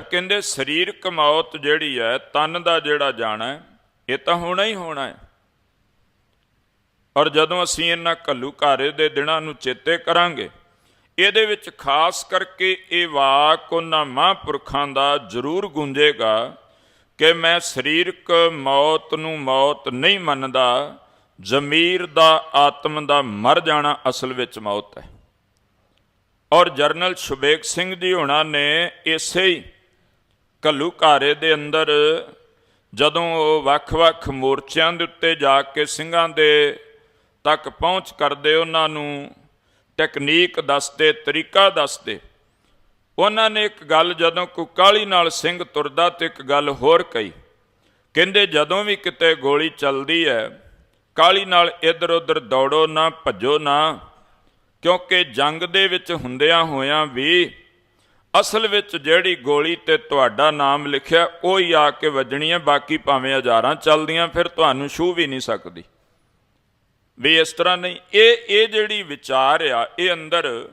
ਕਹਿੰਦੇ ਸਰੀਰਕ ਮੌਤ ਜਿਹੜੀ ਹੈ, ਤਨ ਦਾ ਜਿਹੜਾ ਜਾਣਾ ਇਹ ਤਾਂ ਹੋਣਾ ਹੀ ਹੋਣਾ ਹੈ। ਔਰ ਜਦੋਂ ਅਸੀਂ ਇਹਨਾਂ ਘੱਲੂ ਘਾਰੇ ਦੇ ਦਿਨਾਂ ਨੂੰ ਚੇਤੇ ਕਰਾਂਗੇ, ਇਹਦੇ ਵਿੱਚ ਖਾਸ ਕਰਕੇ ਇਹ ਵਾਕ ਉਹਨਾਂ ਮਹਾਂਪੁਰਖਾਂ ਦਾ ਜ਼ਰੂਰ ਗੂੰਜੇਗਾ ਕਿ ਮੈਂ ਸਰੀਰਕ ਮੌਤ ਨੂੰ ਮੌਤ ਨਹੀਂ ਮੰਨਦਾ, ਜ਼ਮੀਰ ਦਾ ਆਤਮ ਦਾ ਮਰ ਜਾਣਾ ਅਸਲ ਵਿੱਚ ਮੌਤ ਹੈ। ਔਰ ਜਰਨਲ ਸ਼ੁਬੇਗ ਸਿੰਘ ਜੀ ਹੋਣਾ ਨੇ ਇਸੇ ਹੀ ਘੱਲੂਘਾਰੇ ਦੇ ਅੰਦਰ ਜਦੋਂ ਉਹ ਵੱਖ-ਵੱਖ ਮੋਰਚਿਆਂ ਦੇ ਉੱਤੇ ਜਾ ਕੇ ਸਿੰਘਾਂ ਦੇ ਤੱਕ ਪਹੁੰਚ ਕਰਦੇ, ਉਹਨਾਂ ਨੂੰ ਟੈਕਨੀਕ ਦੱਸਦੇ, ਤਰੀਕਾ ਦੱਸਦੇ। ਉਹਨਾਂ ਨੇ ਇੱਕ ਗੱਲ ਜਦੋਂ ਕੋਈ ਕਾਲੀ ਨਾਲ ਸਿੰਘ ਤੁਰਦਾ ਤੇ ਇੱਕ ਗੱਲ ਹੋਰ ਕਹੀ। ਕਹਿੰਦੇ, ਜਦੋਂ ਵੀ ਕਿਤੇ ਗੋਲੀ ਚੱਲਦੀ ਹੈ ਕਾਲੀ ਨਾਲ ਇੱਧਰ ਉੱਧਰ ਦੌੜੋ ਨਾ, ਭੱਜੋ ਨਾ, ਕਿਉਂਕਿ ਜੰਗ ਦੇ ਵਿੱਚ ਹੁੰਦਿਆਂ ਹੋਇਆਂ ਵੀ ਅਸਲ ਵਿੱਚ ਜਿਹੜੀ ਗੋਲੀ ਤੇ ਤੁਹਾਡਾ ਨਾਮ ਲਿਖਿਆ, ਉਹ ਹੀ ਆ ਕੇ ਵੱਜਣੀ ਹੈ ਬਾਕੀ ਭਾਵੇਂ ਹਜ਼ਾਰਾਂ ਚੱਲਦੀਆਂ, ਫਿਰ ਤੁਹਾਨੂੰ ਛੂ ਵੀ ਨਹੀਂ ਸਕਦੀ। ਵੀ ਇਸ ਤਰ੍ਹਾਂ ਨਹੀਂ, ਇਹ ਇਹ ਜਿਹੜੀ ਵਿਚਾਰ ਆ, ਇਹ ਅੰਦਰ